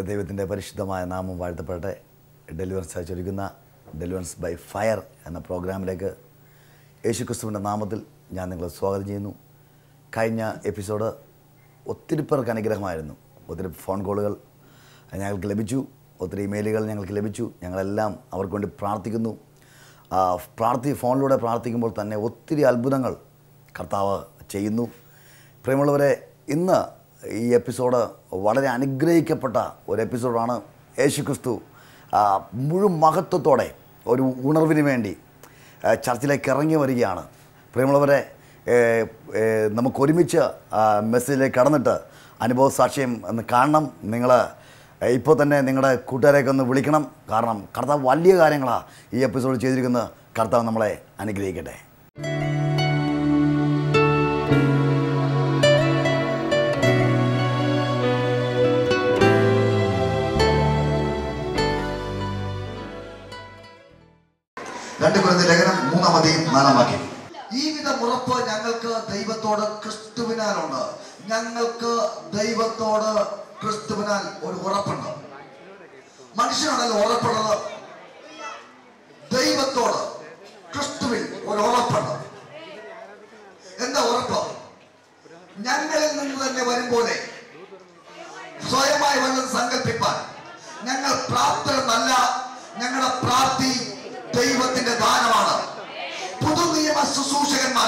ദൈവത്തിന്റെ പരിശുദ്ധമായ നാമം വാഴ്ത്തപ്പെടട്ടെ. ഡെലിവറൻസ് അയച്ചൊരുക്കുന്ന ഡെലിവറൻസ് ബൈ ഫയർ എന്ന പ്രോഗ്രാമിലേക്ക് യേശുക്രിസ്തുവിന്റെ നാമത്തിൽ ഞാൻ നിങ്ങളെ സ്വാഗതം ചെയ്യുന്നു. കഴിഞ്ഞ എപ്പിസോഡ് ഒത്തിരി പേർക്ക് അനുഗ്രഹമായിരുന്നു. ഒത്തിരി ഫോൺ കോളുകൾ ഞങ്ങൾക്ക് ലഭിച്ചു. ഒത്തിരി ഇമെയിലുകൾ ഞങ്ങൾക്ക് ലഭിച്ചു. ഞങ്ങളെല്ലാം അവർക്ക് വേണ്ടി പ്രാർത്ഥിക്കുന്നു. പ്രാർത്ഥി ഫോണിലൂടെ പ്രാർത്ഥിക്കുമ്പോൾ തന്നെ ഒത്തിരി അത്ഭുതങ്ങൾ കർത്താവ് ചെയ്യുന്നു. പ്രിയമുള്ളവരെ ഇന്ന് ഈ എപ്പിസോഡ് വളരെ അനുഗ്രഹിക്കപ്പെട്ട ഒരു എപ്പിസോഡാണ് യേശുക്രിസ്തു മുഴു മഹത്വത്തോടെ ഒരു ഉണർവിന് വേണ്ടി ചർച്ചിലേക്ക് ഇറങ്ങി വരികയാണ്. പ്രിയമുള്ളവരെ നമുക്ക് ഒരുമിച്ച് മെസ്സേജിലേക്ക് കടന്നിട്ട് അനുഭവ സാക്ഷ്യം ഒന്ന് കാണണം. നിങ്ങൾ ഇപ്പോൾ തന്നെ നിങ്ങളുടെ കൂട്ടുകാരെയൊക്കെ ഒന്ന് വിളിക്കണം. കാരണം കർത്താവ് വലിയ കാര്യങ്ങളാണ് ഈ എപ്പിസോഡ് ചെയ്തിരിക്കുന്നത്. കർത്താവ് നമ്മളെ അനുഗ്രഹിക്കട്ടെ.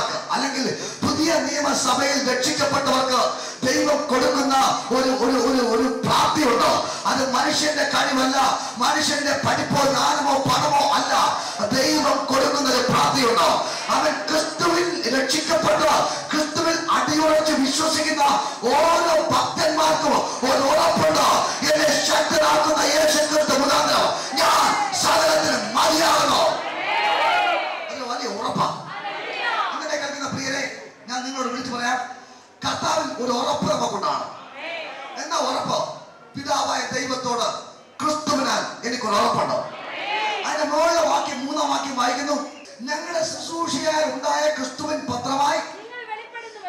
ശുശ്രൂഷകന്മാർക്ക് അല്ലെങ്കിൽ പുതിയ നിയമസഭയിൽ രക്ഷിക്കപ്പെട്ടവർക്ക് ദൈവം കൊടുക്കുന്ന ഒരു ഒരു ഒരു ഒരു പ്രാപ്തിയുണ്ട് അത് മനുഷ്യന്റെ കഴിവല്ല മനുഷ്യന്റെ പഠിപ്പോ ജ്ഞാനമോ പണമോ അല്ല. ദൈവം കൊടുക്കുന്ന ഒരു പ്രാപ്തിയുണ്ട് അവൻ ക്രിസ്തുവിൽ രക്ഷിക്കപ്പെട്ട ക്രിസ്തുവിൽ അടിയുറച്ച് വിശ്വസിക്കുന്ന ഓരോ ഭക്തന്മാർക്കും ഒരു ഉറപ്പുണ്ടോ. എന്നെ ശക്തനാക്കുന്ന യേശു ക്രിസ്തു മുഖാന്തരം ഞാൻ ഞാൻ നിങ്ങളോട് വിളിച്ചു പറയാം കർത്താവിൽ ഒരു ഉറപ്പ് നമുക്കുണ്ടാണ് എന്നാ ഉറപ്പ്? പിതാവായ ദൈവത്തോട് ക്രിസ്തുവിനാൽ എനിക്കൊരു ഉറപ്പുണ്ടോ. അതിന്റെ മുകളിലെ വാക്യം മൂന്നാം വാക്യം വായിക്കുന്നു. ഞങ്ങളുടെ ശുശ്രൂഷയായി ഉണ്ടായ ക്രിസ്തുവിൻ പത്രമായി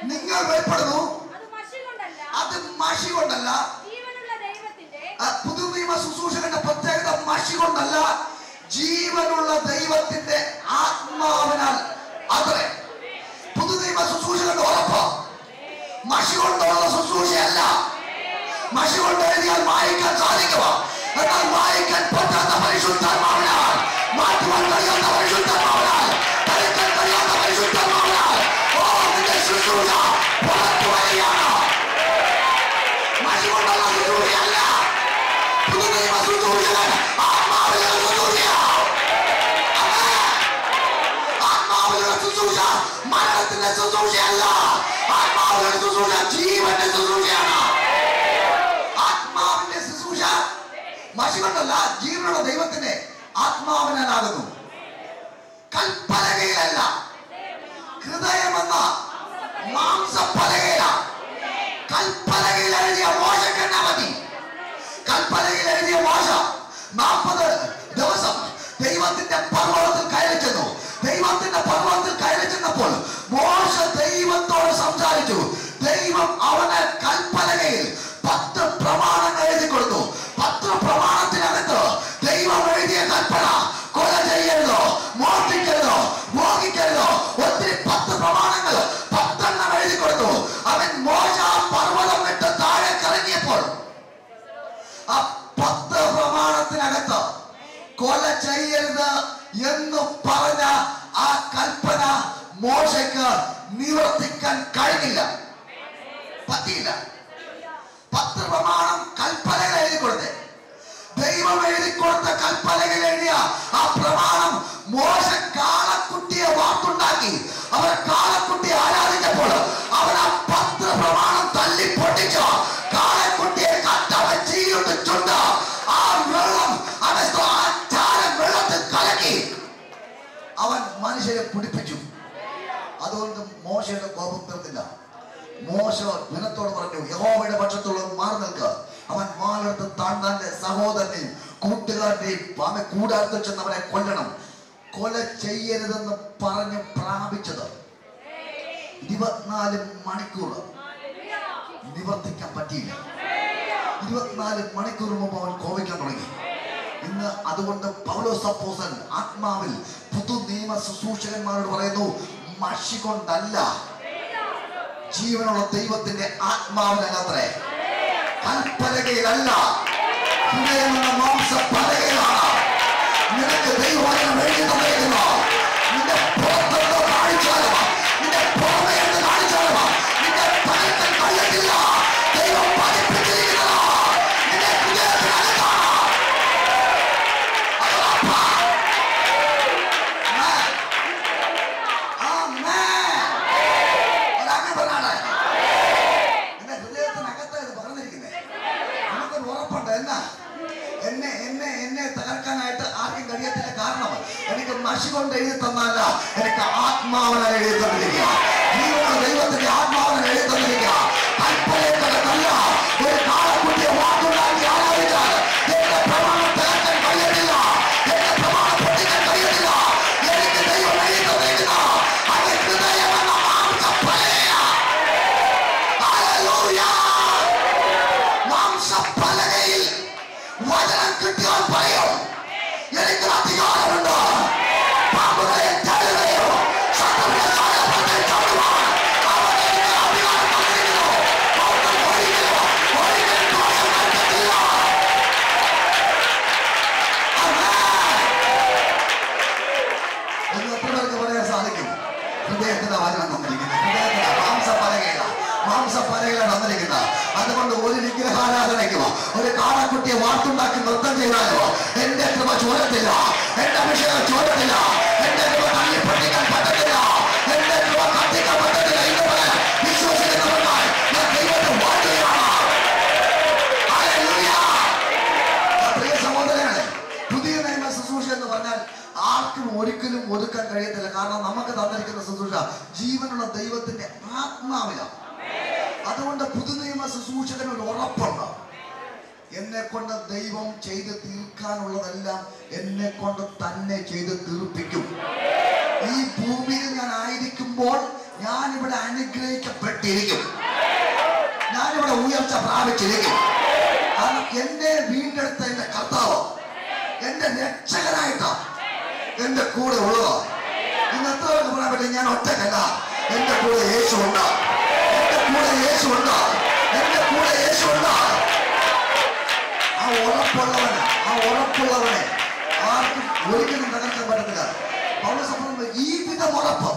നിങ്ങൾ വെളിപ്പെടുന്നു. അത് മഷി കൊണ്ടല്ല. പുതുനിയമ ശുശ്രൂഷകന്റെ പ്രത്യേകത മഷി കൊണ്ടല്ല. ജീവനുള്ള ദൈവത്തിന്റെ ആത്മാവിനാൽ. അത്രേ. പുതുനിയമ കണ്ട് ഉറപ്പ്. മഷി കൊണ്ടുള്ള ശുശ്രൂഷയല്ല. മഷി കൊണ്ട് എഴുതിയാൽ വായിക്കാൻ സാധിക്കുമോ? എന്നാൽ വായിക്കാൻ പറ്റാത്ത പരിശുദ്ധാത്മാവിനാൽ മാറ്റുവാൻ കഴിയാത്ത പരിശുദ്ധാത്മാവിനാൽ ഓ നിന്റെ ശുശ്രൂഷ പുറത്തു വരികയാണ്. മഷി കൊണ്ടുള്ള ശുശ്രൂഷയല്ല. പുതുനിയമ ശുശ്രൂഷകൻ ആത്മാവിലുള്ള ശുശ്രൂഷയാണ് ശുശ്രൂഷ മരണത്തിന്റെ ശുശ്രൂഷയല്ല ആത്മാവിന്റെ ശുശ്രൂഷ ജീവന്റെ ശുശ്രൂഷയാണ് ആത്മാവിന്റെ ശുശ്രൂഷ മഷി കൊണ്ടല്ല ജീവനുള്ള ദൈവത്തിന്റെ ആത്മാവിനാകുന്നു കൽപ്പലകയിലല്ല. ഹൃദയമെന്ന മാംസപ്പലകയില ദൈവം അവന് കൽപ്പലകയിൽ പത്ത് പ്രമാണങ്ങൾ എഴുതി കൊടുത്തു. പത്ത് പ്രമാണത്തിനകത്ത് ദൈവം എഴുതിയ കൽപ്പന കൊല ചെയ്യരുതോ മോഷ്ടിക്കരുതോ മോഹിക്കരുതോ. ഒത്തിരി പത്ത് പ്രമാണങ്ങൾ പത്തെണ്ണം എഴുതി കൊടുത്തു. അവൻ മോശ പർവതം വിട്ട് താഴെ കറങ്ങിയപ്പോൾ ആ പത്ത് പ്രമാണത്തിനകത്ത് കൊല ചെയ്യരുത് എന്ന് പറഞ്ഞ ആ കൽപ്പന മോശയ്ക്ക് നിവർത്തിക്കാൻ കഴിഞ്ഞില്ല. പറ്റിയില്ല പത്ത് പ്രമാണം കൽപ്പനകൾ എഴുതി കൊടുത്തേ ദൈവം എഴുതി കൊടുത്ത കൽപ്പനകൾ എഴുതിയ ആ പ്രമാണം മോശ കാളക്കുട്ടിയെ വാർത്തുണ്ടാക്കി അവർ കാളക്കുട്ടിയെ ആരാധിച്ചപ്പോൾ മോശ ജനത്തോട് പറഞ്ഞു യഹോവയുടെ പക്ഷത്തുള്ളത് മാറി നിൽക്കുക അവൻ വാലെടുത്ത് താണ്ടാന്റെ സഹോദരനെയും കൂട്ടുകാരനെയും അവനെ കൂടാരത്തിൽ ചെന്ന് അവനെ കൊല്ലണം. കൊല ചെയ്യരുതെന്ന് പറഞ്ഞ് പ്രാപിച്ചത് ഇരുപത്തിനാല് മണിക്കൂർ. നിവർത്തിക്കാൻ പറ്റിയില്ല. ഇരുപത്തിനാല് മണിക്കൂർ മുമ്പ് അവൻ കോപിക്കാൻ തുടങ്ങി. ഇന്ന് അതുകൊണ്ട് പൗലോ സപ്പോസൻ ആത്മാവിൽ പുതു നിയമ ശുശ്രൂഷകന്മാരോട് പറയുന്നു മഷി കൊണ്ടല്ല ജീവനുള്ള ദൈവത്തിന്റെ ആത്മാവിനകത്രേ കൽപ്പലകയിലല്ല ഹൃദയമെന്ന മാംസപ്പലകയിലാണ്. നിനക്ക് ദൈവം എഴുതി തന്നേക്കുന്നു കൊണ്ട് എഴുതി തന്നല്ല എനിക്ക് ആത്മാവിനെ എഴുതി തന്നിരിക്കുക ജീവനുള്ള ദൈവത്തിന്റെ ആത്മാവിനെ ചെയ്താലോ എന്റെ കൃപ ചോരത്തില്ല. എന്റെ അഭിഷേകം ചോരത്തില്ല. എന്റെ കൃപ തള്ളിപ്പറ്റിക്കാൻ പറ്റത്തില്ല. എന്റെ കൃപ കത്തിക്കാൻ പറ്റത്തില്ല. വാഴ്ത്തുകയാണ്. പ്രിയ സഹോദരങ്ങളെ പുതിയ നിയമ എന്ന് പറഞ്ഞാൽ ആർക്കും ഒരിക്കലും ഒതുക്കാൻ കഴിയത്തില്ല. കാരണം നമുക്ക് തന്നിരിക്കുന്ന ശുശ്രൂഷ ജീവനുള്ള ദൈവത്തിന്റെ ആത്മാവിലാണ്. അതുകൊണ്ട് പുതുനിയമ ശുശ്രൂഷകന് ഒരു ഉറപ്പുണ്ട്. എന്നെ കൊണ്ട് ദൈവം ചെയ്ത് തീർക്കാനുള്ളതെല്ലാം എന്നെ കൊണ്ട് തന്നെ ചെയ്ത് തീർപ്പിക്കും. ഈ ഭൂമിയിൽ ഞാൻ ആയിരിക്കുമ്പോൾ ഞാൻ ഇവിടെ അനുഗ്രഹിക്കപ്പെട്ടിരിക്കും. ഞാനിവിടെ ഉയർച്ച പ്രാപിച്ചിരിക്കും. കാരണം എന്നെ വീണ്ടെടുത്ത എന്റെ കർത്താവ് എന്റെ രക്ഷകനായിട്ടോ എന്റെ കൂടെ ഉള്ളതോ. ഇന്നത്തെ പറയാൻ പറ്റും? ഞാൻ ഒറ്റക്കല്ല എന്റെ കൂടെ യേശു ഉണ്ട്. എന്റെ കൂടെ യേശു ഉണ്ട്. എന്റെ കൂടെ യേശു ഉണ്ട്. ആ ഉറപ്പുള്ളവനെ ആ ഉറപ്പുള്ളവനെ ആർക്കും ഒരിക്കലും തകർക്കാൻ പറ്റത്തില്ല പൗരസഭ ഈ വിധം ഉറപ്പ്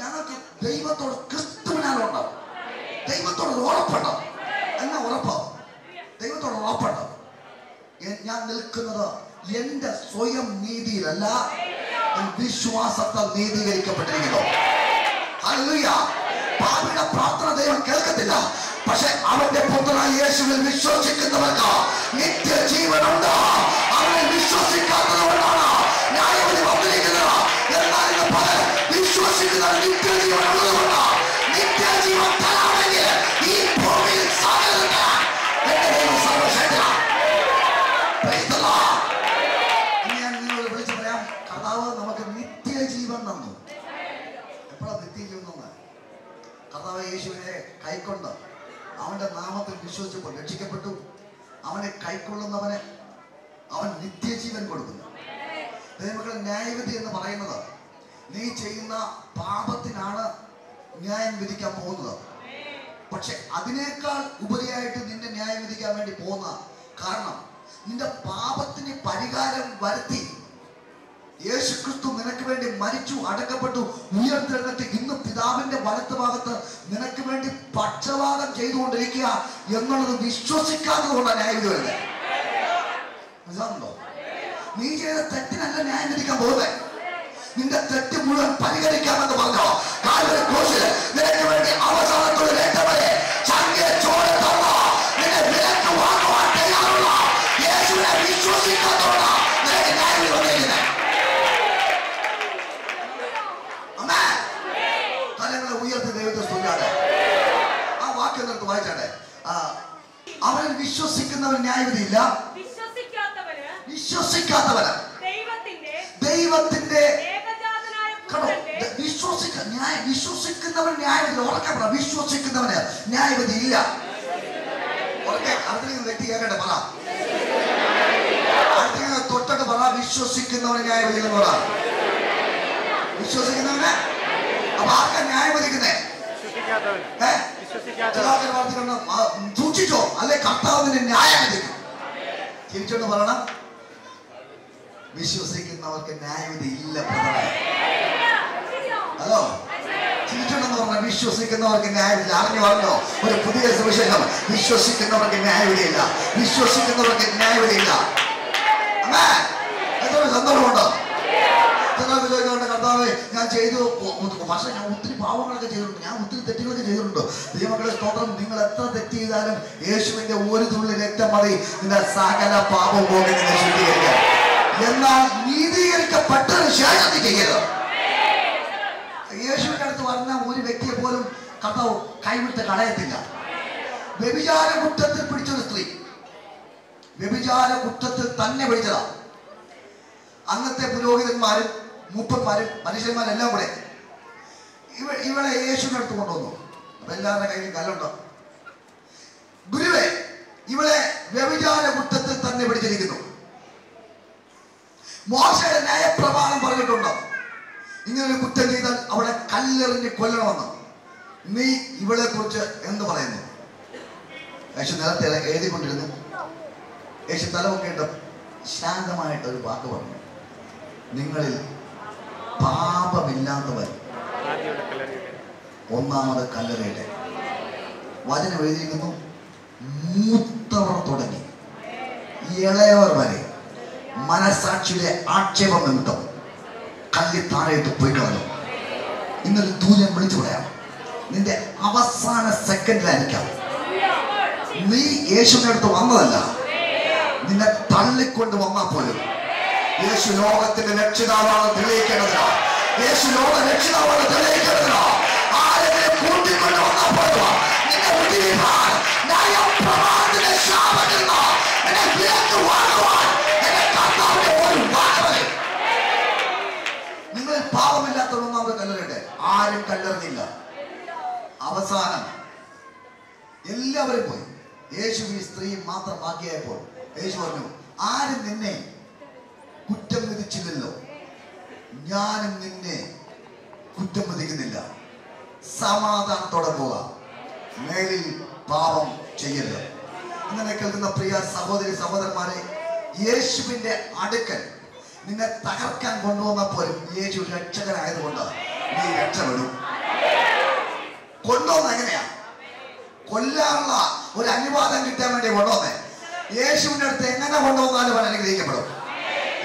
ഞങ്ങൾക്ക് ദൈവത്തോട് ക്രിസ്തുവിനാലുണ്ടോ ദൈവത്തോട് ഉറപ്പുണ്ടോ. എന്നാ ഉറപ്പോ? ദൈവത്തോട് ഉറപ്പുണ്ടോ. ഞാൻ നിൽക്കുന്നത് എന്റെ സ്വയം നീതിയിലല്ല വിശ്വാസത്താൽ നീതീകരിക്കപ്പെട്ടിരിക്കുന്നു. പാപിയുടെ പ്രാർത്ഥന ദൈവം കേൾക്കത്തില്ല. പക്ഷെ അവന്റെ പുത്രനായ യേശുവിൽ വിശ്വസിക്കുന്നവർക്ക് നിത്യജീവനുണ്ട്. അവനെ വിശ്വസിക്കാത്തതുകൊണ്ടാണ് ന്യായവിധി വന്നിരിക്കുന്നത്. എന്നാൽ ഇന്ന് പകൽ വിശ്വസിക്കുന്നവർ നിത്യജീവൻ വിശ്വസിച്ചപ്പോൾ രക്ഷിക്കപ്പെട്ടു അവനെ കൈക്കൊള്ളുന്നവന് അവൻ നിത്യജീവൻ കൊടുക്കുന്നു. ദൈവമക്കളെ ന്യായവിധി എന്ന് പറയുന്നത് നീ ചെയ്യുന്ന പാപത്തിനാണ് ന്യായം വിധിക്കാൻ പോകുന്നത്. പക്ഷെ അതിനേക്കാൾ ഉപരിയായിട്ട് നിന്നെ ന്യായം വിധിക്കാൻ വേണ്ടി പോകുന്ന കാരണം നിന്റെ പാപത്തിന് പരിഹാരം വരുത്തി യേശുക്രിസ്തു നിനക്ക് വേണ്ടി മരിച്ചു അടക്കപ്പെട്ടു ഉയർത്തെഴുന്നേറ്റ് ഇന്ന് പിതാവിന്റെ വലത്ത് ഭാഗത്ത് നിനക്ക് വേണ്ടി പക്ഷപാതം ചെയ്തുകൊണ്ടിരിക്കുക എന്നുള്ളത് വിശ്വസിക്കാതെ കൊണ്ട വരുന്നത്. മനസ്സിലാവുന്നുണ്ടോ? നീ ചെയ്ത തെറ്റിനല്ല ന്യായം വിധിക്കാൻ പോകുന്നത്. നിന്റെ തെറ്റ് മുഴുവൻ പരിഹരിക്കാമെന്ന് പറഞ്ഞോ? കാൽവരി കോശിൽ നിനക്ക് വേണ്ടി അവസാനത്തോട് ഏറ്റവരെ ചങ്കിലെ ചോര തന്നോ? നിന്നെ വിലക്ക് വാങ്ങുവാൻ തയ്യാറുള്ള യേശുവിനെ വിശ്വസിക്കാത്തവരാ വിശ്വസിക്കുന്നവൻ ന്യായവിധിയില്ല. വിശ്വസിക്കാത്തവന് വിശ്വസിക്കാത്തവന് ദൈവത്തിന്റെ ദൈവത്തിന്റെ ഏകജാതനായ പുത്രന്റെ വിശ്വസിക്ക ന്യായ വിശ്വസിക്കുന്നവൻ ന്യായവിധി ഉറക്കെ. പറ വിശ്വസിക്കുന്നവന് ന്യായവിധി ഇല്ല കേൾക്കട്ടെ പറ പറ. വിശ്വസിക്കുന്നവനെ ന്യായം വിധിക്കുന്നു പറ. വിശ്വസിക്കുന്നവനെ? അപ്പൊ ആർക്കാ ന്യായം വിധിക്കുന്നേ? ആ, സൂക്ഷിച്ചോ അല്ലെ കർത്താവിന് ന്യായം വിധിക്കും. തിരിച്ചോണ്ട് പറയണം. വിശ്വസിക്കുന്നവർക്ക് ന്യായവിധി ഇല്ല ഹലോ? തിരിച്ചോണ്ടെന്ന് പറഞ്ഞ വിശ്വസിക്കുന്നവർക്ക് ന്യായവിധി അറിഞ്ഞു പറഞ്ഞോ? ഒരു പുതിയ സുവിശേഷം. വിശ്വസിക്കുന്നവർക്ക് ന്യായവിധിയില്ല വിശ്വസിക്കുന്നവർക്ക് ന്യായവിധിയില്ല അമ്മേ എത്ര സന്തോഷമുണ്ടോ? ചിലർക്ക് ചോദിക്കുന്നുണ്ട് കർത്താവേ ഞാൻ ചെയ്തു. പക്ഷേ ഞാൻ ഒത്തിരി പാവങ്ങളൊക്കെ ചെയ്തിട്ടുണ്ട്. ഞാൻ ഒത്തിരി തെറ്റുകളൊക്കെ ചെയ്തിട്ടുണ്ട്. ദൈവമക്കളെ സ്തോത്രം. നിങ്ങൾ എത്ര തെറ്റ് ചെയ്താലും യേശുവിന്റെ ഒരു തുള്ളി രക്തം മതി. നിന്റെ സകല പാപം പോകെ നിന്നെ ശുദ്ധീകരിക്കാം. എന്നാൽ നീതീകരിക്കപ്പെട്ടതിന് ശേഷം ചെയ്യരുത്. യേശുവിന്റെ അടുത്ത് വന്ന ഒരു വ്യക്തിയെ പോലും കർത്താവ് കൈവിട്ട് കളയത്തില്ല. വ്യഭിചാര കുറ്റത്തിൽ പിടിച്ചൊരു സ്ത്രീ. വ്യഭിചാര കുറ്റത്തിൽ തന്നെ പിടിച്ചതാ. അന്നത്തെ പുരോഹിതന്മാരും മൂപ്പന്മാരും മനുഷ്യന്മാരെല്ലാം കൂടെ. ഇവ ഇവളെ യേശുവിനെ അടുത്ത് കൊണ്ടുവന്നു. അപ്പൊ എല്ലാവരുടെ കയ്യിൽ കല്ലുണ്ടോ? ഗുരുവെ ഇവളെ വ്യഭിചാര കുറ്റത്തിൽ തന്നെ പിടിച്ചിരിക്കുന്നു. മോശയുടെ ന്യായപ്രമാണം പറഞ്ഞിട്ടുണ്ടോ? ഇങ്ങനെ ഒരു കുറ്റം ചെയ്താൽ അവളെ കല്ലെറിഞ്ഞ് കൊല്ലണമെന്ന്. നീ ഇവളെ കുറിച്ച് എന്ത് പറയുന്നു? യേശു നേരത്തെ എഴുതിക്കൊണ്ടിരുന്നു. യേശു തലമൊക്കെ ഇട്ട് ശാന്തമായിട്ട് ഒരു വാക്ക് പറഞ്ഞു. നിങ്ങളിൽ പാപമില്ലാത്തവൻ. ഒന്നാമത് കല്ലറയുടെ. വചനം എഴുതിയിരിക്കുന്നു മൂത്തവർ തുടങ്ങി. ഇളയവർ വരെ. മനസാക്ഷിയുടെ ആക്ഷേപം നിമിത്തം കല്ലി താഴെയിട്ട് പോയി കളഞ്ഞു. ഇന്നൊരു ദൂരം വിളിച്ചു പറയാം. നിന്റെ അവസാന സെക്കൻഡിലായിരിക്കാം നീ യേശുവിനടുത്ത് വന്നതല്ല. നിന്നെ തള്ളിക്കൊണ്ട് വന്നാൽ പോലും. യേശു ലോകത്തിന്റെ രക്ഷിതാവാണ് തെളിയിക്കേണ്ടതിനാ. യേശു ലോക രക്ഷിതാവാണ് തെളിയിക്കേണ്ടതിനാ ആരും കല്ലെറിഞ്ഞില്ല. അവസാനം എല്ലാവരും പോയി. യേശു ഈ സ്ത്രീ മാത്രം ബാക്കിയായപ്പോൾ യേശു പറഞ്ഞു ആരും നിന്നെ കുറ്റം വിധിച്ചില്ലല്ലോ. ഞാനും നിന്നെ കുറ്റം വിധിക്കുന്നില്ല. സമാധാനത്തോടെ പോകാം മേലിൽ പാപം ചെയ്യരുത്. അങ്ങനെ കേൾക്കുന്ന പ്രിയ സഹോദരി സഹോദരന്മാരെ യേശുവിന്റെ അടുക്കൽ നിന്നെ തകർക്കാൻ കൊണ്ടുവന്നപ്പോലും യേശു രക്ഷകനായതുകൊണ്ട് നീ രക്ഷപ്പെടും. കൊണ്ടുവന്ന എങ്ങനെയാ? കൊല്ലാനുള്ള ഒരു അനുവാദം കിട്ടാൻ വേണ്ടി കൊണ്ടുവന്നേ. യേശുവിന്റെ അടുത്ത് എങ്ങനെ കൊണ്ടുവന്നാലും അവൻ അനുഗ്രഹിക്കപ്പെടും.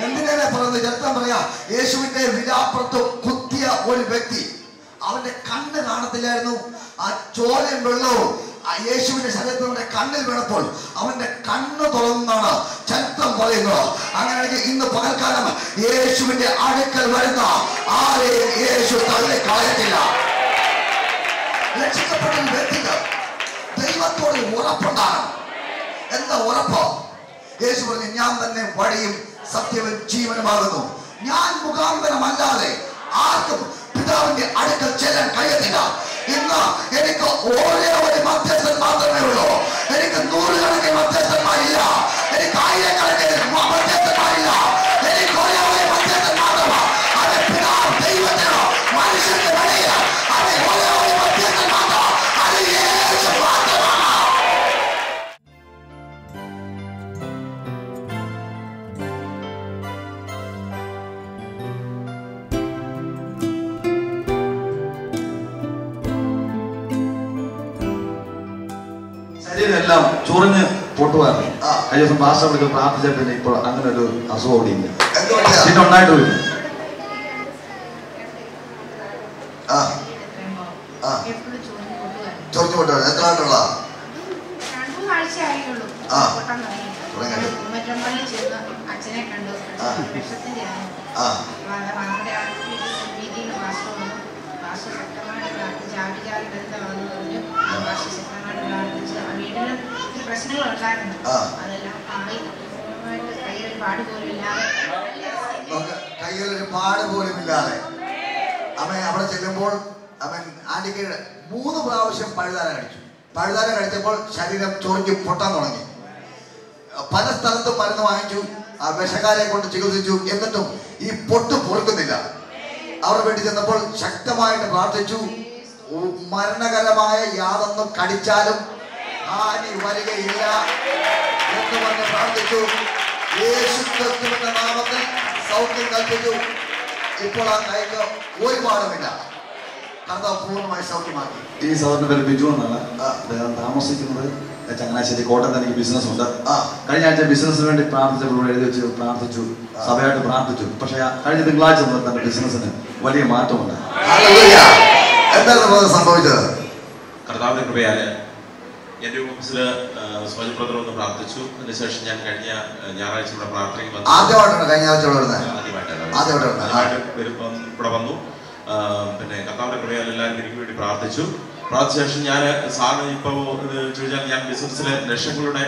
എന്തിനാണ് പറയുന്നത് ചരിത്രം പറയാ യേശുവിന്റെ വിലാപ്പുറത്ത് കുത്തിയ ഒരു വ്യക്തി. അവന്റെ കണ്ണ് കാണത്തില്ലായിരുന്നു. ആ ചോരയും വെള്ളവും യേശുവിന്റെ ശരീരത്തിന്റെ കണ്ണിൽ വീണപ്പോൾ അവന്റെ കണ്ണ് തുറന്നാണ് ചരിത്രം പറയുന്നത്. അങ്ങനെയാണെങ്കിൽ ഇന്ന് പകൽക്കാലം യേശുവിന്റെ അടുക്കൽ വരുന്ന ആരെയും യേശു തള്ളി കളയത്തില്ല രക്ഷിക്കപ്പെട്ട വ്യക്തിക്ക് ദൈവത്തോട് ഉറപ്പുണ്ടാകണം. എന്താ ഉറപ്പ്? യേശു പറഞ്ഞു ഞാൻ തന്നെ വഴിയും സത്യവും ജീവനുമാകുന്നു. ഞാൻ മുഖാന്തരമല്ലാതെ ആർക്കും പിതാവിന്റെ അടുക്കൽ ചെല്ലാൻ കഴിയത്തില്ല. ഇന്ന് എനിക്ക് ഒരേ ഒരു മധ്യസ്ഥൻ മാത്രമേ ഉള്ളൂ. എനിക്ക് നൂറുകണക്കിന് മധ്യസ്ഥന്മാരില്ല. എനിക്ക് ആയിരക്കണക്കിന് ദിവസം പാസ്റ്റർ വിളിച്ച് പ്രാർത്ഥിച്ച പിന്നെ ഇപ്പോൾ അങ്ങനെ ഒരു അസുഖം ഇവിടെ ഇല്ല. പിന്നെ ഉണ്ടായിട്ടില്ല ചൊറിഞ്ഞു കൊണ്ടുവരാം എത്ര ആയിട്ടുള്ള പഴുതാര കഴിച്ചു പഴുതാര കഴിച്ചപ്പോൾ ശരീരം ചൊറിഞ്ഞ് പൊട്ടാൻ തുടങ്ങി. പല സ്ഥലത്തും മരുന്ന് വാങ്ങിച്ചു. ആ വിഷക്കാരെ കൊണ്ട് ചികിത്സിച്ചു. എന്നിട്ടും ഈ പൊട്ട് പൊറുക്കുന്നില്ല. അവർ വേണ്ടി ചെന്നപ്പോൾ ശക്തമായിട്ട് പ്രാർത്ഥിച്ചു. മരണകരമായ യാതൊന്നും കടിച്ചാലും ഹാനി വരികയില്ല എന്ന് പറഞ്ഞ് പ്രാർത്ഥിച്ചു. യേശുക്രിസ്തുവിന്റെ നാമത്തിൽ സൗഖ്യം കൽപ്പിച്ചു. ഇപ്പോൾ ആ കൈക്ക് ഒരു സൗഖ്യമാക്കി ഈ സഹോദരന്റെ പേര് ബിജു എന്നാണ്. അദ്ദേഹം താമസിക്കുന്നത് ചങ്ങനാശ്ശേരി കോട്ടയത്ത് എനിക്ക് ബിസിനസ് ഉണ്ട്. ആ. കഴിഞ്ഞ ആഴ്ച ബിസിനസ്സിന് വേണ്ടി പ്രാർത്ഥിച്ചപ്പോൾ എഴുതി വെച്ച് പ്രാർത്ഥിച്ചു. സഭയായിട്ട് പ്രാർത്ഥിച്ചു. പക്ഷെ കഴിഞ്ഞ തിങ്കളാഴ്ച മുതൽ തന്റെ ബിസിനസ്സിന് വലിയ മാറ്റമുണ്ട്. ഹല്ലേലൂയ. എന്താണ് സംഭവിച്ചത്? കർത്താവിന്റെ കൃപയാൽ എന്റെ ഓഫീസിൽ സ്വയം ബ്രദർ ഒന്ന് പ്രാർത്ഥിച്ചു. അതിനുശേഷം ഞാൻ കഴിഞ്ഞ ഞായറാഴ്ച ഇവിടെ പ്രാർത്ഥനയ്ക്ക് വന്നു. ആദ്യമായിട്ടാണ്? കഴിഞ്ഞ ആഴ്ച ഇവിടെ വരുന്നത്? ആദ്യമായിട്ടാണ്. ആദ്യമായിട്ട് വരുന്നത്. ആ. ആദ്യമായിട്ട് വരുമ്പം ഇവിടെ വന്നു. പിന്നെ കർത്താവിന്റെ കൃപയാൽ എല്ലാവരും എനിക്ക് വേണ്ടി പ്രാർത്ഥിച്ചു. പ്രാർത്ഥിച്ച ശേഷം ഞാൻ സാറിന് ഇപ്പോൾ ചോദിച്ചാൽ ഞാൻ ബിസിനസ്സിലെ ലക്ഷങ്ങളുടെ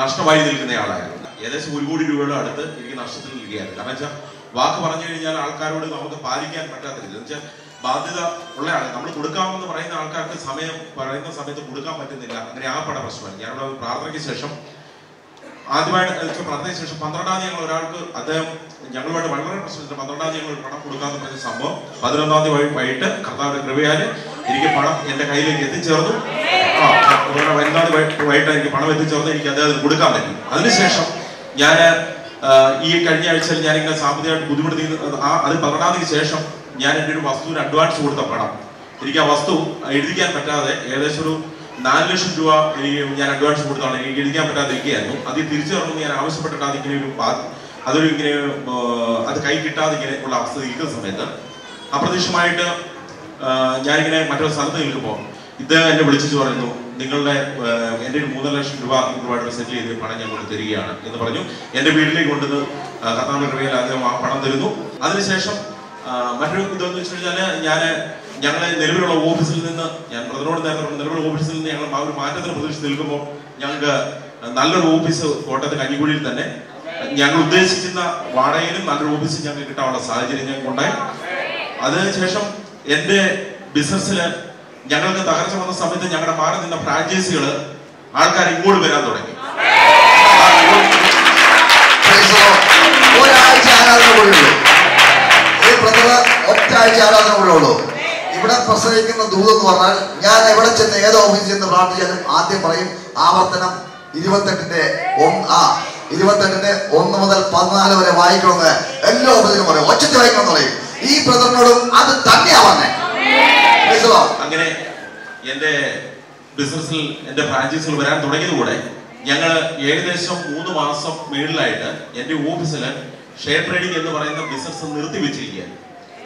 നഷ്ടമായി നിൽക്കുന്ന ആളായിരുന്നു. ഏകദേശം ഒരു കോടി രൂപയുടെ അടുത്ത് എനിക്ക് നഷ്ടത്തിൽ നിൽക്കുകയായിരുന്നു. കാരണം വെച്ചാൽ വാക്ക് പറഞ്ഞു കഴിഞ്ഞാൽ ആൾക്കാരോട് നമുക്ക് പാലിക്കാൻ പറ്റാത്ത രീതി വെച്ചാൽ ബാധ്യത ഉള്ള ആൾ നമ്മൾ കൊടുക്കാമെന്ന് പറയുന്ന ആൾക്കാർക്ക് സമയം പറയുന്ന സമയത്ത് കൊടുക്കാൻ പറ്റുന്നില്ല. അങ്ങനെ ആ പട പ്രശ്നമാണ്. ഞാനിവിടെ പ്രാർത്ഥനയ്ക്ക് ശേഷം ആദ്യമായിട്ട് പ്രാർത്ഥനയ്ക്ക് ശേഷം പന്ത്രണ്ടാം തീയതി ഞങ്ങൾ ഒരാൾക്ക് അദ്ദേഹം ഞങ്ങളുമായിട്ട് വളരെ പ്രശ്നത്തിൽ പന്ത്രണ്ടാം തീയതി ഞങ്ങൾ പണം കൊടുക്കാന്ന് പറഞ്ഞ സംഭവം പതിനൊന്നാം തീയതി വൈകിട്ട് കർത്താവിന്റെ കൃപയാൽ എനിക്ക് പണം എന്റെ കയ്യിലേക്ക് എത്തിച്ചേർന്നു. ആ പതിനൊന്നാം തീയതി വൈകിട്ട് എനിക്ക് പണം എത്തിച്ചേർന്ന്. എനിക്ക് അദ്ദേഹത്തിന് കൊടുക്കാൻ പറ്റി. അതിനുശേഷം ഞാൻ ഈ കഴിഞ്ഞ ആഴ്ചയിൽ ഞാൻ ഇങ്ങനെ സാമ്പത്തികമായിട്ട് ബുദ്ധിമുട്ട് ആ അത് പന്ത്രണ്ടാം തീയതി ശേഷം ഞാൻ എന്റെ ഒരു വസ്തുവിന് അഡ്വാൻസ് കൊടുത്ത പണം. എനിക്ക് ആ വസ്തു എഴുതിക്കാൻ പറ്റാതെ ഏകദേശം ഒരു നാല് ലക്ഷം രൂപ എനിക്ക് ഞാൻ അഡ്വാൻസ് കൊടുത്താണ്. എനിക്ക് എഴുതിക്കാൻ പറ്റാതെ ഇരിക്കുകയായിരുന്നു. അത് തിരിച്ചു തരണമെന്ന് ഞാൻ ആവശ്യപ്പെട്ടിട്ടാണ് ഇങ്ങനെ ഒരു അതൊരു ഇങ്ങനെ അത് കൈ കിട്ടാതെ ഇങ്ങനെ ഉള്ള അവസ്ഥ നിൽക്കുന്ന സമയത്ത് അപ്രതീക്ഷിതമായിട്ട് ആ, ഞാനിങ്ങനെ മറ്റൊരു സ്ഥലത്ത് നിൽക്കുമ്പോൾ ഇദ്ദേഹം എന്നെ വിളിച്ചു പറയുന്നു നിങ്ങളുടെ എന്റെ ഒരു മൂന്നര ലക്ഷം രൂപ നിങ്ങളുമായിട്ട് സെറ്റിൽ ചെയ്ത് പണം ഞാൻ കൊണ്ട് തരികയാണ് എന്ന് പറഞ്ഞു. എന്റെ വീട്ടിലേക്ക് കൊണ്ടുവന്ന് കർത്താവിന്റെ കൃപയിൽ അദ്ദേഹം ആ പണം തരുന്നു. അതിനുശേഷം മറ്റൊരു ഇതെന്ന് വെച്ച് കഴിഞ്ഞാൽ ഞാൻ ഞങ്ങളെ നിലവിലുള്ള ഓഫീസിൽ നിന്ന് ഞാൻ ബ്രദറോട് നേരത്തെ നിലവിലുള്ള ഓഫീസിൽ നിന്ന് ഞങ്ങൾ ആ ഒരു മാറ്റത്തിന് പ്രതീക്ഷിച്ച് നിൽക്കുമ്പോൾ ഞങ്ങൾക്ക് നല്ലൊരു ഓഫീസ് കോട്ടയത്ത് കഞ്ഞിക്കുഴിയിൽ തന്നെ ഞങ്ങൾ ഉദ്ദേശിക്കുന്ന വാടകയിലും നല്ലൊരു ഓഫീസ് ഞങ്ങൾക്ക് കിട്ടാനുള്ള സാഹചര്യം ഞങ്ങൾക്ക് ഉണ്ടായി അതിനുശേഷം എന്റെ ബിസിനസ്സിൽ ഞങ്ങൾക്ക് തകർച്ച വന്ന സമയത്ത് ഞങ്ങളുടെ മാറി നിന്ന ഫ്രാഞ്ചൈസികൾ ആൾക്കാർ ഇങ്ങോട്ട് വരാൻ തുടങ്ങി. ഒരാഴ്ച ആരാധന ഈ ഇവിടെ പറഞ്ഞാൽ ഞാൻ എവിടെ ചെന്ന് ഏത് ഓഫീസിൽ ചെന്ന് പ്രാർത്ഥിച്ചാലും ആദ്യം പറയും ആവർത്തനം ഇരുപത്തെട്ടിന്റെ ഒന്ന് ആ. ഇരുപത്തെട്ടിന്റെ ഒന്ന് മുതൽ പതിനാല് വരെ വായിക്കണമെന്ന് എല്ലാ ഉപദേശം പറയും. ഒച്ചത്തിൽ വായിക്കണമെന്ന് പറയും. ഈ ബ്രദറിനോടും അത് തന്നെയാ പറഞ്ഞേ അങ്ങനെ എന്റെ ബിസിനസ്സിൽ എന്റെ ഫ്രാഞ്ചൈസിൽ വരാൻ തുടങ്ങിയതുകൂടെ ഞങ്ങൾ ഏകദേശം മൂന്ന് മാസം മേളിലായിട്ട് എന്റെ ഓഫീസിൽ ഷെയർ ട്രേഡിംഗ് എന്ന് പറയുന്ന ബിസിനസ് നിർത്തിവെച്ചിരിക്കുകയാണ്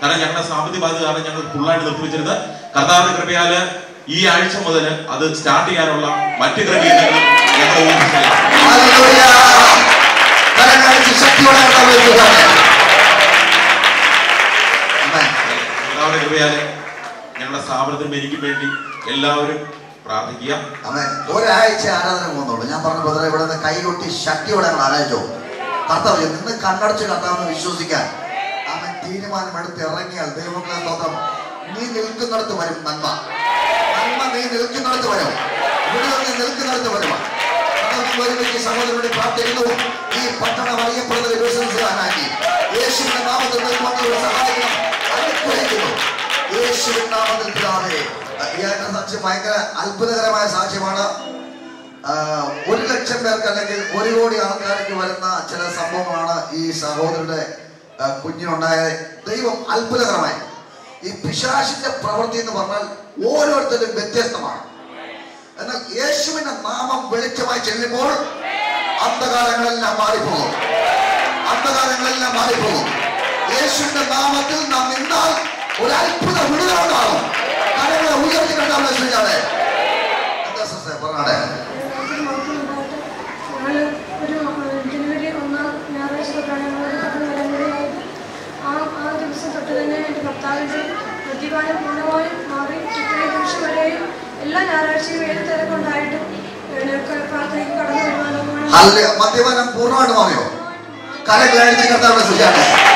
കാരണം ഞങ്ങളുടെ സാമ്പത്തിക ബാധ്യത കാരണം ഞങ്ങൾ ഫുള്ളായിട്ട് നിർത്തിവെച്ചിരുന്നത് കർത്താവിന്റെ കൃപയാൽ ഈ ആഴ്ച മുതൽ അത് സ്റ്റാർട്ട് ചെയ്യാനുള്ള മറ്റു ക്രമീകരണങ്ങൾ ഞങ്ങളുടെ ഓഫീസിൽ Hallelujah. കരം കാണിച്ച് ശക്തിയോടെ. Amen. കർത്താവിന്റെ കൃപയാൽ ഞങ്ങളുടെ സ്ഥാപനത്തിന് എനിക്ക് വേണ്ടി എല്ലാവരും പ്രാർത്ഥിക്കുക അതെ ഒരാഴ്ച ആരാധന പോകുന്നുള്ളൂ ഞാൻ പറഞ്ഞ ബ്രദറെ ഇവിടെ നിന്ന് കൈകൊട്ടി ശക്തിയോടെ ഞങ്ങൾ ആലോചിച്ചോ കർത്താവ് നിന്ന് കണ്ണടച്ച് കർത്താവിനെ വിശ്വസിക്കാൻ അവൻ തീരുമാനമെടുത്ത് ഇറങ്ങിയാൽ ദൈവങ്ങളെ സ്വന്തം നീ നിൽക്കുന്നിടത്ത് വരും നന്മ നന്മ നീ നിൽക്കുന്നിടത്ത് വരും ഇവിടെ നീ നിൽക്കുന്നിടത്ത് വരും ഈ ഭയങ്കര അത്ഭുതകരമായ സാക്ഷ്യമാണ്. ഒരു ലക്ഷം പേർക്ക് അല്ലെങ്കിൽ ഒരു കോടി ആൾക്കാർക്ക് വരുന്ന ചില സംഭവമാണ് ഈ സഹോദരന്റെ കുഞ്ഞിനുണ്ടായ ദൈവം അത്ഭുതകരമായി ഈ പിശാശിന്റെ പ്രവൃത്തി എന്ന് പറഞ്ഞാൽ ഓരോരുത്തരും വ്യത്യസ്തമാണ്. എന്നാൽ യേശുവിന്റെ നാമം വെളിച്ചമായി ചെല്ലുമ്പോൾ അന്ധകാരങ്ങളെല്ലാം മാറിപ്പോകും. അന്ധകാരങ്ങളെല്ലാം മാറിപ്പോകും. യേശുവിന്റെ നാമത്തിൽ നാം നിന്നാൽ ഒരു അത്ഭുത വിടുതലുണ്ടാകും കരങ്ങളെ ഉയർത്തി കണ്ടാൽ ശ്രമിച്ചാടെ എന്താ സിസ്റ്റർ പറഞ്ഞാടെ ഞങ്ങൾ ഒരു ജനുവരി ഒന്നാം ഞായറാഴ്ച തൊട്ടാണ് ഞങ്ങൾ ഒരു കഥ വരമുറയായത് ആ ആ ദിവസം തൊട്ട് തന്നെ എന്റെ ഭർത്താവിന്റെ മദ്യപാനം പൂർണമായും മാറി ഇത്രയും നിമിഷം വരെയും എല്ലാ ഞായറാഴ്ചയും ഏത് തിരക്കുണ്ടായിട്ടും ഞങ്ങൾക്ക് പ്രാർത്ഥനയ്ക്ക് കടന്നു വരുവാനും ഹല്ലെ മദ്യപാനം പൂർണമായിട്ട് മാറിയോ? കരങ്ങളെ കർത്താവിന്റെ കർത്താവിനെ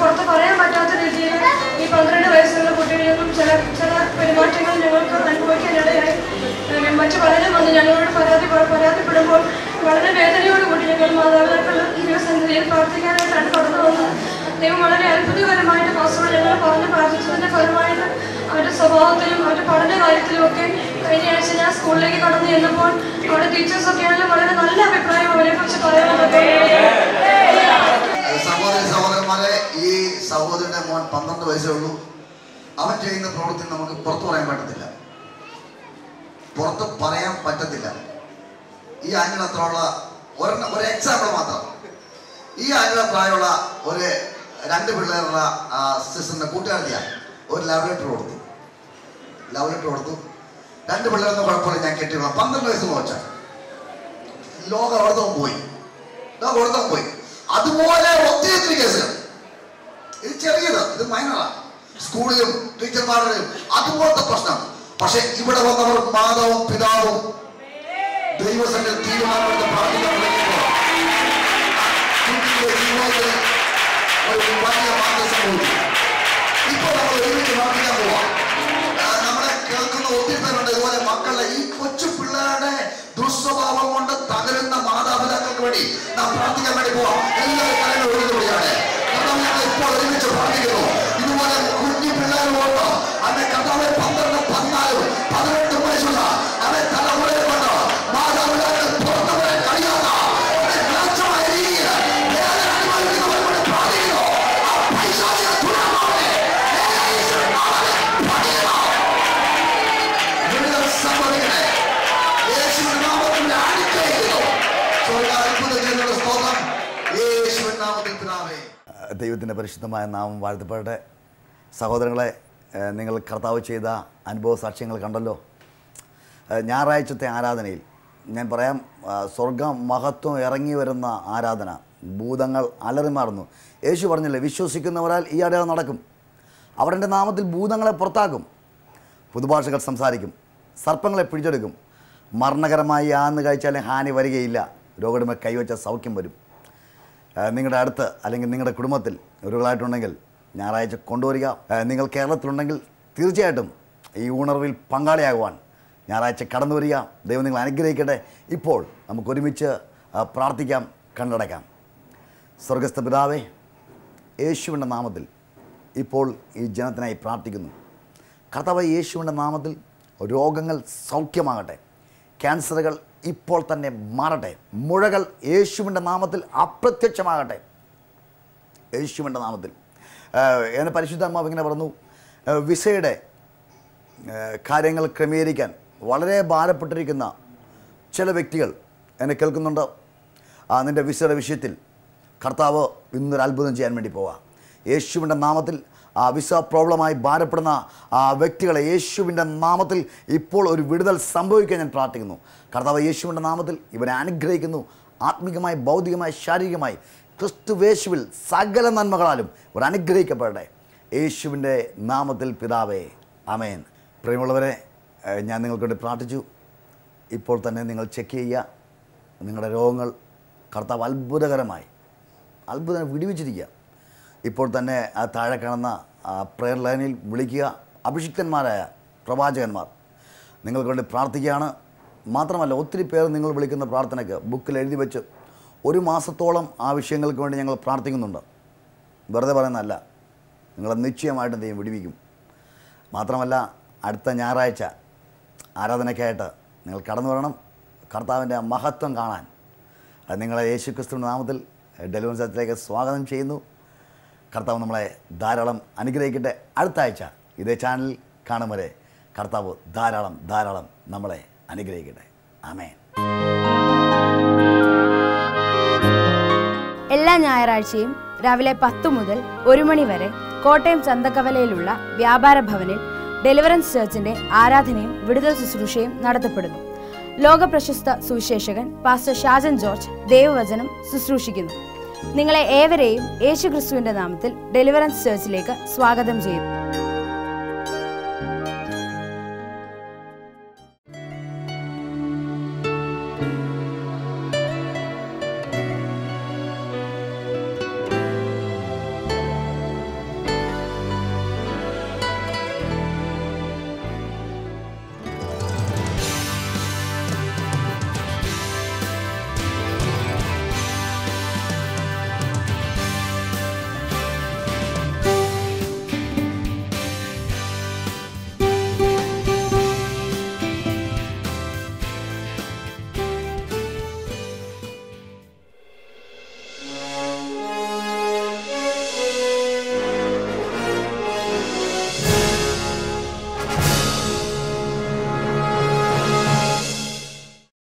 പുറത്ത് പറയാൻ പറ്റാത്ത രീതിയിൽ ഈ പന്ത്രണ്ട് വയസ്സുള്ള കുട്ടികളിൽ നിന്നും ചില ചില പെരുമാറ്റങ്ങൾ ഞങ്ങൾക്ക് അനുഭവിക്കാനിടയായി മറ്റു പലരും വന്ന് ഞങ്ങളോട് പരാതി പരാതിപ്പെടുമ്പോൾ വളരെ വേദനയോടുകൂടി ഞങ്ങൾ മാതാപിതാക്കൾ ഈ ദൈവസന്നിധിയിൽ പ്രാർത്ഥിക്കാനായിട്ടാണ് കടന്നു വന്നത് ദൈവം വളരെ അത്ഭുതകരമായിട്ട് പാസ്റ്റർ ഞങ്ങൾ പറഞ്ഞ് പ്രാർത്ഥിച്ചതിന്റെ ഫലമായിട്ട് അവരുടെ സ്വഭാവത്തിലും അവരുടെ പഠന കാര്യത്തിലും ഒക്കെ കഴിഞ്ഞ ആഴ്ച ഞാൻ സ്കൂളിലേക്ക് കടന്നു ചെന്നപ്പോൾ അവിടെ ടീച്ചേഴ്സൊക്കെ ആണെങ്കിലും വളരെ നല്ല അഭിപ്രായം അവരെ കുറിച്ച് പറയാനൊക്കെ സഹോദര സഹോദരന്മാരെ ഈ സഹോദരന്റെ മോൻ പന്ത്രണ്ട് വയസ്സേ ഉള്ളൂ. അവൻ ചെയ്യുന്ന പ്രവൃത്തി നമുക്ക് പുറത്തു പറയാൻ പറ്റത്തില്ല. പുറത്ത് പറയാൻ പറ്റത്തില്ല. ഈ ആഞ്ഞിന് അത്രയുള്ള ഒരു എക്സാമ്പിൾ മാത്രം. ഈ പ്രായമുള്ള ഒരു രണ്ട് പിള്ളേരുടെ സിസ്റ്ററിന്റെ കൂട്ടുകാരിയാണ് ഒരു ലവ് ലെറ്റർ കൊടുത്തു. ലവ് ലെറ്റർ കൊടുത്തു. രണ്ട് പിള്ളേരൊന്നും കുഴപ്പമില്ല ഞാൻ കെട്ടിയുള്ള പന്ത്രണ്ട് വയസ്സ് മോച്ച ലോകം അവിടുത്തെ പോയി. ലോകം അവിടുത്തെ പോയി. അതുപോലെ ഒത്തിരി ഒത്തിരി കേസുകൾ. ഇത് ചെറിയത് ഇത് മൈനറാണ് സ്കൂളിലും ടീച്ചർമാരുടെയും അതുപോലത്തെ പ്രശ്നം. പക്ഷെ ഇവിടെ വന്നവർ മാതാവും പിതാവും ദൈവസംഘ തീരുമാനമെടുത്ത് പ്രാർത്ഥിക്കാൻ തുടങ്ങിയപ്പോൾ കുട്ടിയുടെ ജീവിതത്തിൽ ഒരു വലിയ മാറ്റം സംഭവിച്ചു. ഇപ്പൊ നമ്മൾ ഒരുമിച്ച് പ്രാർത്ഥിക്കാൻ പോവാം. ആ, നമ്മളെ കേൾക്കുന്ന ഒത്തിരി പേരുണ്ട് ഇതുപോലെ മക്കളുടെ ഈ കൊച്ചു പിള്ളേരുടെ ദുസ്വഭാവം കൊണ്ട് തകരുന്ന മാതാപിതാക്കൾക്ക് വേണ്ടി നാം പ്രാർത്ഥിക്കാൻ വേണ്ടി പോവാം. എല്ലാവരും കലങ്ങൾ ഒഴുകുകയാണ് കർത്താവ് ഞങ്ങൾ ഇപ്പോൾ ഒരുമിച്ച് പ്രാർത്ഥിക്കുന്നു. ഇതുപോലെ കുഞ്ഞു പിള്ളേരുകൊണ്ട് അവന്റെ ദൈവത്തിന്റെ പരിശുദ്ധമായ നാമം വാഴ്ത്തപ്പെടട്ടെ. സഹോദരങ്ങളെ നിങ്ങൾ കർത്താവ് ചെയ്ത അനുഭവ സാക്ഷ്യങ്ങൾ കണ്ടല്ലോ. ഞായറാഴ്ചത്തെ ആരാധനയിൽ ഞാൻ പറയാം സ്വർഗ മഹത്വം ഇറങ്ങി വരുന്ന ആരാധന. ഭൂതങ്ങൾ അലറിമാറുന്നു യേശു പറഞ്ഞില്ലേ വിശ്വസിക്കുന്നവരാൽ ഈ അടയാളം നടക്കും. അവരുടെ നാമത്തിൽ ഭൂതങ്ങളെ പുറത്താക്കും. പുതുഭാഷകൾ സംസാരിക്കും. സർപ്പങ്ങളെ പിടിച്ചെടുക്കും. മരണകരമായി ആന്ന് കഴിച്ചാലും ഹാനി വരികയില്ല. രോഗിയുടെ കൈവച്ച സൗഖ്യം വരും. നിങ്ങളുടെ അടുത്ത് അല്ലെങ്കിൽ നിങ്ങളുടെ കുടുംബത്തിൽ ഒരുകളായിട്ടുണ്ടെങ്കിൽ ഞായറാഴ്ച കൊണ്ടുവരിക. നിങ്ങൾ കേരളത്തിലുണ്ടെങ്കിൽ തീർച്ചയായിട്ടും ഈ ഉണർവിൽ പങ്കാളിയാകുവാൻ ഞായറാഴ്ച കടന്നു വരിക. ദൈവം നിങ്ങൾ അനുഗ്രഹിക്കട്ടെ. ഇപ്പോൾ നമുക്ക് ഒരുമിച്ച് പ്രാർത്ഥിക്കാം കണ്ടടക്കാം സ്വർഗസ്ഥ പിതാവേ യേശുവിന്റെ നാമത്തിൽ ഇപ്പോൾ ഈ ജനത്തിനായി പ്രാർത്ഥിക്കുന്നു. കർത്താവ് യേശുവിന്റെ നാമത്തിൽ രോഗങ്ങൾ സൗഖ്യമാകട്ടെ. ക്യാൻസറുകൾ ഇപ്പോൾ തന്നെ മാറട്ടെ. മുഴകൾ യേശുവിന്റെ നാമത്തിൽ അപ്രത്യക്ഷമാകട്ടെ. യേശുവിന്റെ നാമത്തിൽ. എന്നെ പരിശുദ്ധാത്മാവ് ഇങ്ങനെ പറഞ്ഞു? വിസയുടെ കാര്യങ്ങൾ ക്രമീകരിക്കാൻ വളരെ ഭാരപ്പെട്ടിരിക്കുന്ന ചില വ്യക്തികൾ എന്നെ കേൾക്കുന്നുണ്ട്. ആ നിന്റെ വിസയുടെ വിഷയത്തിൽ കർത്താവ് ഇന്നൊരു അത്ഭുതം ചെയ്യാൻ വേണ്ടി പോവാം. യേശുവിന്റെ നാമത്തിൽ വിസ പ്രോബ്ലമായി ഭാരപ്പെടുന്ന വ്യക്തികളെ യേശുവിന്റെ നാമത്തിൽ ഇപ്പോൾ ഒരു വിടുതൽ സംഭവിക്കാൻ ഞാൻ പ്രാർത്ഥിക്കുന്നു. കർത്താവ് യേശുവിന്റെ നാമത്തിൽ ഇവരെ അനുഗ്രഹിക്കുന്നു. ആത്മികമായി ഭൗതികമായി ശാരീരികമായി. ക്രിസ്തുവേശുവിൽ സകല നന്മകളാലും ഇവർ അനുഗ്രഹിക്കപ്പെടട്ടെ. യേശുവിന്റെ നാമത്തിൽ പിതാവേ അമേൻ പ്രിയമുള്ളവരെ ഞാൻ നിങ്ങൾക്ക് വേണ്ടി പ്രാർത്ഥിച്ചു. ഇപ്പോൾ തന്നെ നിങ്ങൾ ചെക്ക് ചെയ്യുക. നിങ്ങളുടെ രോഗങ്ങൾ കർത്താവ് അത്ഭുതകരമായി അത്ഭുതം വിടുവിച്ചിരിക്കുക. ഇപ്പോൾ തന്നെ ആ താഴെ കാണുന്ന പ്രെയർ ലൈനിൽ വിളിക്കുക. അഭിഷിക്തന്മാരായ പ്രവാചകന്മാർ നിങ്ങൾക്ക് വേണ്ടി പ്രാർത്ഥിക്കുകയാണ്. മാത്രമല്ല ഒത്തിരി പേർ നിങ്ങൾ വിളിക്കുന്ന പ്രാർത്ഥനയ്ക്ക് ബുക്കിൽ എഴുതി വെച്ച് ഒരു മാസത്തോളം ആ വിഷയങ്ങൾക്ക് വേണ്ടി ഞങ്ങൾ പ്രാർത്ഥിക്കുന്നുണ്ട്. വെറുതെ പറയുന്നതല്ല നിങ്ങളെ നിശ്ചയമായിട്ടും ദൈവം വിടിവിക്കും. മാത്രമല്ല അടുത്ത ഞായറാഴ്ച ആരാധനയ്ക്കായിട്ട് നിങ്ങൾ കടന്നു വരണം. കർത്താവിന്റെ മഹത്വം കാണാൻ. അത് നിങ്ങളെ യേശു ക്രിസ്തു നാമത്തിൽ സ്ഥലത്തിലേക്ക് സ്വാഗതം ചെയ്യുന്നു. കർത്താവ് നമ്മളെ ധാരാളം അനുഗ്രഹിക്കട്ടെ. അടുത്ത ആഴ്ച ഇതേ ചാനൽ കാണും വരെ കർത്താവ് ധാരാളം ധാരാളം നമ്മളെ അനുഗ്രഹിക്കട്ടെ. ആമേൻ. എല്ലാ ഞായറാഴ്ചയും രാവിലെ പത്ത് മുതൽ ഒരു മണി വരെ കോട്ടയം ചന്തക്കവലയിലുള്ള വ്യാപാര ഭവനിൽ ഡെലിവറൻസ് ചർച്ചിന്റെ ആരാധനയും വിടുതൽ ശുശ്രൂഷയും നടത്തപ്പെടുന്നു. ലോകപ്രശസ്ത സുവിശേഷകൻ പാസ്റ്റർ ഷാജൻ ജോർജ് ദൈവവചനം ശുശ്രൂഷിക്കുന്നു. നിങ്ങളെ ഏവരെയും യേശുക്രിസ്തുവിന്റെ നാമത്തിൽ ഡെലിവറൻസ് ചേർച്ചിലേക്ക് സ്വാഗതം ചെയ്യുന്നു.